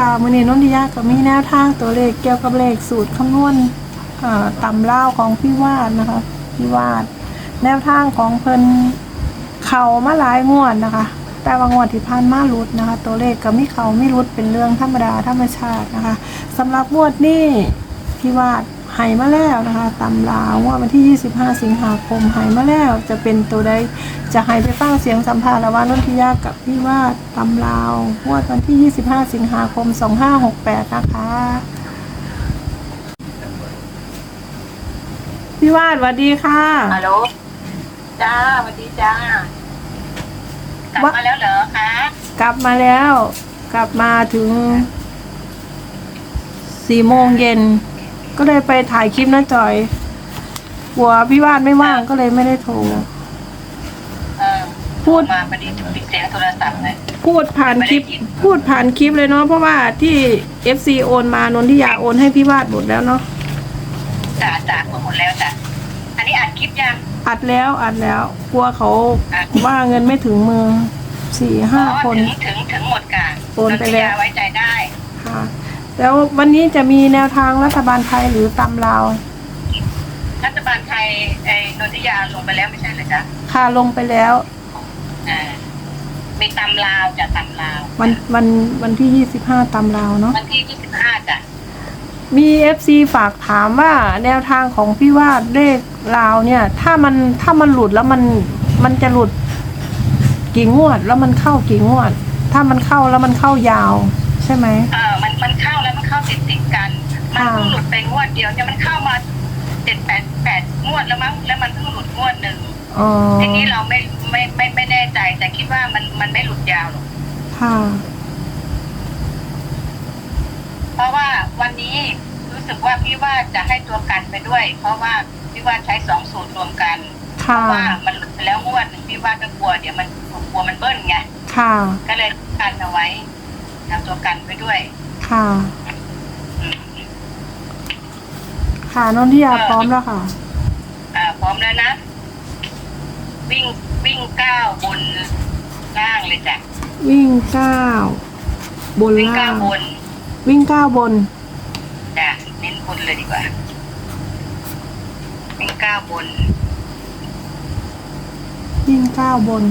ค่ะมือนีนนทิยาก็มีแนวทางตัวเลขเกี่ยวกับเลขสูตรคำนวณอ่าตำเล่าของพี่วาดนะคะพี่วาด แนวทางของเพิ่นเข่ามาหลายงวดนะคะ แต่ว่างวดที่ผ่านมารุดนะคะ ตัวเลขก็ไม่เขาไม่รุดเป็นเรื่องธรรมดาธรรมชาตินะคะสำหรับงวดนี้พี่วาด หายมาแล้วนะคะตำลาวงวดวันที่ 25 สิงหาคมใหายมาแล้วจะเป็นตัวใดจะให้ไปฟังเสียงสัมภาษณ์ระหว่างนนทิยากับพี่วาดตำลาวงวดวันที่ 25 สิงหาคม 2568 นะคะพี่วาดสวัสดีค่ะฮัลโหลจ้าสวัสดีจ้ากลับวะมาแล้วเหรอคะกลับมาแล้ว กลับมาถึงสี่โมงเย็น ก็เลยไปถ่ายคลิปนะจอยหัวพี่วาดไม่ว่างก็เลยไม่ได้โทร เออพูด มาพอดีปิดเสียงโทรศัพท์เลย พูดผ่านคลิป ไม่ได้ยิน พูดผ่านคลิปเลยเนาะเพราะว่าที่ FC โอนมานนทิยาโอนให้พี่วาดหมดแล้วเนาะจ่าจ่าหมดหมดแล้วจ้ะอันนี้อัดคลิปยัง อัดแล้วอัดแล้วกลัวเขาอัดว่าเงินไม่ถึงมือสี่ห้าอ๋อคน ถึงถึงถึงหมดกะโอนไปแล้ว ไว้ใจได้ ค่ะ แล้ววันนี้จะมีแนวทางรัฐบาลไทยหรือตำลาว รัฐบาลไทยไอ้นนทิยาลงไปแล้วไม่ใช่เหรอจ๊ะค่ะลงไปแล้วอ่ามีตำลาวจะตำลาววันวันวันที่ยี่สิบห้าตำลาวเนาะวันที่ยี่สิบห้าจ้ะมีเอฟซีฝากถามว่าแนวทางของพี่วาดเลขลาวเนี่ย ถ้ามันถ้ามันหลุดแล้วมันมันจะหลุดกี่งวด แล้วมันเข้ากี่งวด ถ้ามันเข้าแล้วมันเข้ายาว ใช่ไหมเออ มันมันเข้าแล้วมันเข้าติดติดๆกัน มันค่ะเพิ่งหลุดไปงวดเดียวเนี่ยมันเข้ามาเจ็ดแปดแปดงวดแล้วมั้งแล้วมันเพิ่งหลุดงวดหนึ่งอ๋อทีนี้เราไม่ไม่ไม่ไม่แน่ใจ แต่คิดว่ามันมันไม่หลุดยาวหรอกค่ะเพราะว่าวันนี้รู้สึกว่าพี่ว่าจะให้ตัวกันไปด้วย เพราะว่าพี่ว่าใช้สองสูตรรวมกันเพค่ะราะว่ามันหลุดไปแล้วงวดหนึ่งพี่ว่าก็กลัวเดี๋ยวมันกลัวมันเบิ้ลไงค่ะก็เลยกันเอาไว้ทำตัวกันไปด้วย ค่ะอืมค่ะนนทิยาพร้อมแล้วค่ะ อ่า พร้อมแล้วนะ วิ่งวิ่งก้าวบนล่างเลยจ้ะวิ่งเก้าบนวิ่งล่าก้าวงบนวิ่งเก้าบน จ้ะเน้นบนเลยดีกว่า วิ่งก้าวบนวิ่งเก้าบน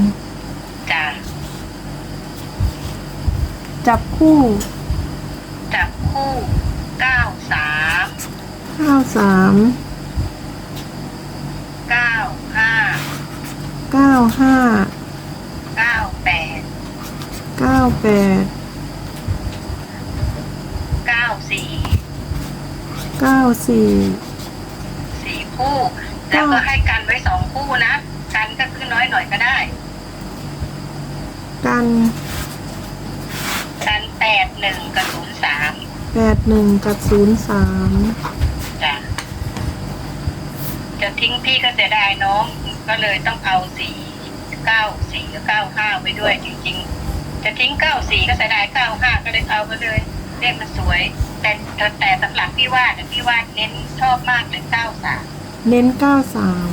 จ้ะจับคู่ จับคู่เก้าสามเก้าสามเก้าห้าเก้าห้าเก้าแปดเก้าแปดเก้าสี่เก้าสี่สี่คู่แล้วก็ให้กันไว้สองคู่นะ กันก็คือน้อยหน่อยก็ได้ กันกันแปดหนึ่งกับศูนย์ สามแปดหนึ่งกับศูนย์สามจ้ะจะทิ้งพี่ก็จะได้น้อง ก็เลยต้องเอาสี่เก้าสี่กับเก้าห้าไว้ด้วยจริง ๆ จะทิ้งเก้าสี่ก็เสียดายเก้าห้าก็เลยเอาไปเลยเลขมันสวย แต่แต่แต่สำหรับพี่วาดพี่วาดเน้นชอบมากเลยเก้าสามเน้นเก้าสาม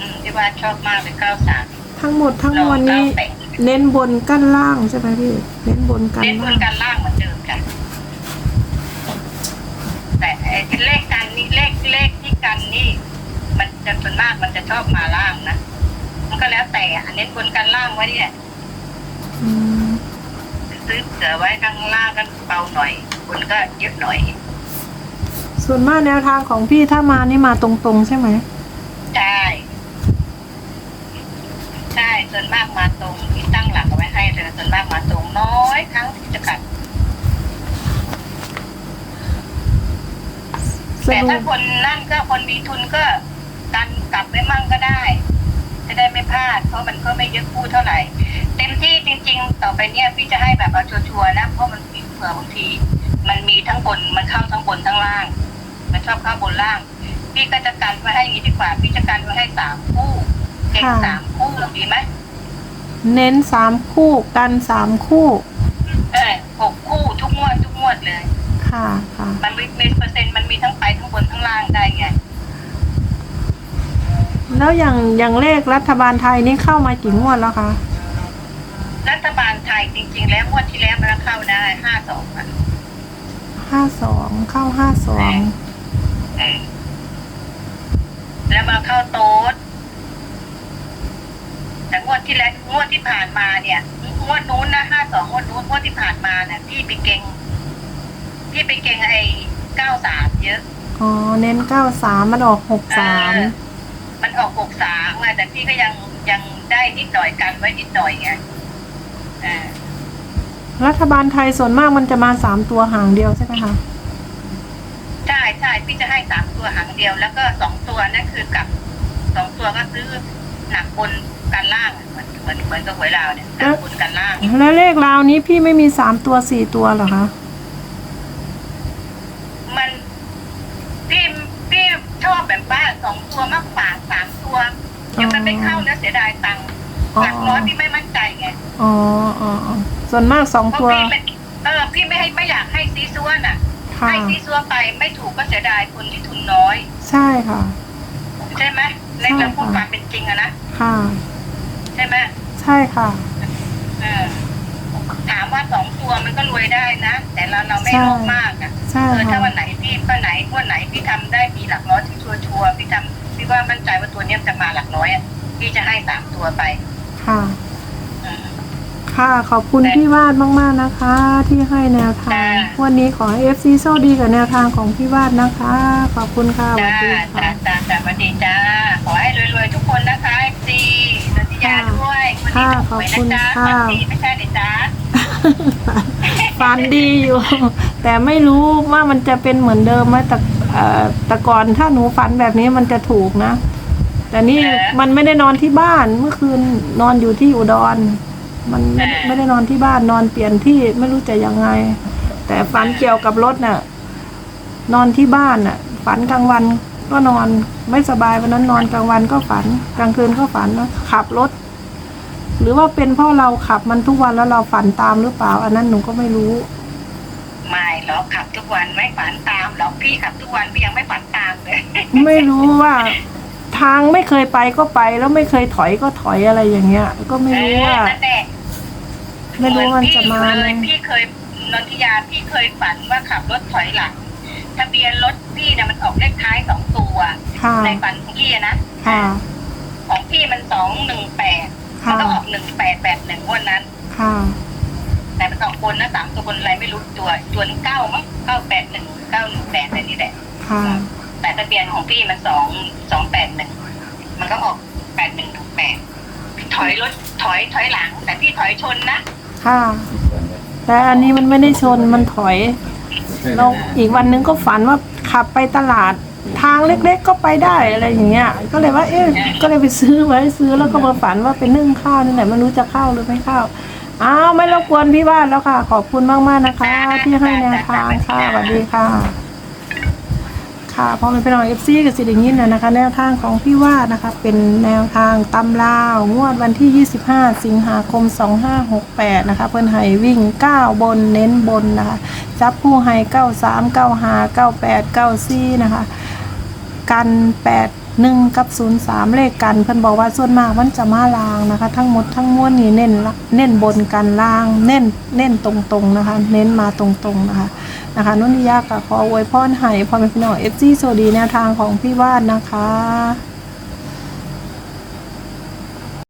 อืมพี่วาดชอบมากเลยเก้าสามทั้งหมดทั้งลมอวงลเก้านี้แปดเน้นบนกั้นล่างใช่ไหมพี่ เน้นบนกันเน้นบล่านงการล่างเหมือนเดิมค่ะ แต่ไอ้เลขกันนี่เลขเลขที่กันนี่ มันจะส่วนมากมันจะชอบมาล่างนะมันก็แล้วแต่อันเน้นบนกันล่างไว้เนี่ยซื้อเสือไว้ข้างล่างกันเบาหน่อยบนก็เยอะหน่อย ส่วนมากแนวทางของพี่ถ้ามานี่มาตรงๆใช่ไหมใช่ ใช่ส่วนมากมาตรงที่ตั้งหลักเอาไว้ให้เลยส่วนมากมาตรงน้อยครั้งที่จะกัด ส แต่รุถ้าปคนนั่นก็คนมีทุนก็กันกลับไว้มั่งก็ได้ จะได้ไม่พลาด เพราะมันก็ไม่เยอะคู่เท่าไหร่ เต็มที่จริง ๆ ต่อไปเนี่ยพี่จะให้แบบเอาชัวร์ๆนะเพราะมันมีเผื่อบางที มันมีทั้งบนมันเข้าทั้งบนทั้งล่าง มันชอบเข้าบนล่าง พี่ก็จะกันไว้ให้อย่างนี้ดีกว่าพี่จะกันไว้ให้สามคู่เก่งสามคู่ดีไหมเน้นสามคู่กันสามคู่ เออหกคู่ทุกงวดทุกงวดเลย ค่ะค่ะมันมีมีเปอร์เซ็นต์มันมีทั้งไปทั้ง บนทั้งล่างได้ไง แล้วอย่างอย่างเลขรัฐบาลไทยนี่เข้ามากี่งวดแล้วคะ รัฐบาลไทยจริง ๆ แล้วงวดที่แล้วมันเข้าได้ห้าสองอะห้าสองเข้าห้าสองเออแล้วมาเข้าโต๊ดแต่งวดที่แล้วงวดที่ผ่านมาเนี่ยงวดนู้นนะห้าสองงวดนู้นงวดที่ผ่านมาเนี่ยพี่ไปเก่งพี่ไปเก่งไอ้เก้าสามเยอะ อ๋อเน้นเก้าสามมันออกหกสามเออมันออกหกสามอะแต่พี่ก็ยังยังได้นิดหน่อยกันไว้นิดหน่อยไงเออรัฐบาลไทยส่วนมากมันจะมาสามตัวหางเดียวใช่ไหมคะใช่ใช่พี่จะให้สามตัวหางเดียว แล้วก็สองตัวนั่นคือกลับสองตัวก็ซื้อหนักบนกันล่างอะเหมือนเหมือนเหมือนกับหวยลาวเนี่ยหนักบนกันล่างแล้วเลขราวนี้พี่ไม่มีสามตัวสี่ตัวเหรอคะ มันพี่พี่ชอบแบบว่า สองตัวมากกว่าสามตัวเดี๋ยวมันไม่เข้าแล้วเสียดายตังค์อ๋อหลักร้อยพี่ไม่มั่นใจไงอ๋ออ๋ออ๋อส่วนมากสองเพราะตัว พี่ไม่เออพี่ไม่ให้ไม่อยากให้ซีซัวน่ะ ค่ะ ให้ซีซัวไปไม่ถูกก็เสียดายคนที่ทุนน้อยใช่ค่ะ ใช่ไหมในเรื่องพูดความเป็นจริงอะนะค่ะ ใช่ไหมใช่ค่ะ เออถามว่าสองตัวมันก็รวยได้นะ แต่เราเราไม่ใช่โลภมากอะ ใช่เออถ้าค่ะ วันไหนพี่วันไหนวันไหนพี่ทำได้มีหลักร้อย ที่ชัวชัวร์ๆพี่ทำพี่ว่ามั่นใจว่าตัวเนี้ยมันจะมาหลักร้อยอะพี่จะให้สามตัวไปค่ะ อืม ค่ะขอบคุณพี่วาดมากๆนะคะ ที่ให้แนวทาง จ้า วันนี้ขอให้เอฟซีโชคดีกับแนวทางของพี่วาดนะคะ ขอบคุณค่ะสวัจ้าสดีจ้าค่ะ จ้าจ้าสวัสดีจ้า ขอให้รวยๆทุกคนนะคะเอฟซีนันทิยาด้วยวันนี้ค่ะถูกหวยนะจ๊ะขอบคุณค่ะ ฝันดีไม่ใช่เลยจ้าฝันดีอยู่ แต่ไม่รู้ว่ามันจะเป็นเหมือนเดิมไหมแต่เอ่อ แต่ก่อนถ้าหนูฝันแบบนี้มันจะถูกนะ แต่นี่มันไม่ได้นอนที่บ้านเมื่อคืนนอนอยู่ที่อุดร มันไม่ไม่ได้นอนที่บ้านนอนเปลี่ยนที่ไม่รู้จะยังไง แต่ฝันเกี่ยวกับรถน่ะ นอนที่บ้านน่ะ ฝันกลางวันก็นอนไม่สบายวันนั้นนอนกลางวันก็ฝัน กลางคืนก็ฝันนะขับรถ หรือว่าเป็นเพราะเราขับมันทุกวันแล้วเราฝันตามหรือเปล่า อันนั้นหนูก็ไม่รู้ ไม่หรอกขับทุกวันไม่ฝันตามหรอกพี่ขับทุกวันพี่ยังไม่ฝันตามเลยไม่รู้ว่า ทางไม่เคยไปก็ไป แล้วไม่เคยถอยก็ถอยอะไรอย่างเงี้ย ก็ไม่รู้ว่าเออนั่นแหละไม่รู้ว่ามันจะมาเหไหมอนพี่เคยนนทิยาพี่เคยฝันว่าขับรถถอยหลังทะเบียนรถพี่เนี่ยมันออกเลขท้ายสองตัว ค่ะในฝันของพี่อะนะค่ะของพี่มันสองหนึ่งแปดมันค่ะก็ออกหนึ่งแปดแปดหนึ่งวันนั้น ค่ะ แต่มันสองคนนะสามตัวคนอะไรไม่รู้ตัวตัวนึงเก้ามั้งเก้าแปดหนึ่งเก้าหนึ่งแปดอะไรนี่แหละค่ะแต่ทะเบียนของพี่มันสองสองแปดหนึ่งมันก็ออกแปดหนึ่งถูกแปดถอยรถถอยถอยหลัง แต่พี่ถอยชนนะค่ะ แต่อันนี้มันไม่ได้ชนมันถอยเราอีกวันนึงก็ฝันว่าขับไปตลาดทางเล็กๆก็ไปได้อะไรอย่างเงี้ย ก็เลยว่า เอ๊ะก็เลยไปซื้อไว้ซื้อแล้วก็มาฝันว่าเป็นนึ่งข้าวนี่แหละไม่รู้จะเข้าหรือไม่เข้า อ้าวไม่รบกวนพี่วาดแล้วค่ะ ขอบคุณมากๆนะคะ ที่ให้แนวทางค่ะสวัสดีค่ะ ค่ะพอมันเป็นของเอฟซีกับสิริงินนะนะคะ แนวทางของพี่วาดนะคะ เป็นแนวทางตำลาวงวดวันที่ 25 สิงหาคม 2568 นะคะ เพื่อนไห้วิ่ง 9 บนเน้นบนนะคะจับผู้ไห้93 95 98 94 นะคะ กัน 8 1กับ03เลขกัน เพิ่นบอกว่าส่วนมากมันจะมาลางนะคะ ทั้งหมดทั้งมวลนี่เน้นเน้นบนกันล่าง เน้นเน้นตรงๆนะคะ เน้นมาตรงๆนะคะนะคะนุ่นนิยากับขออวยพรให้พ่อแม่พี่น้องเอฟซีโซดีแนวทางของพี่วาดนะคะ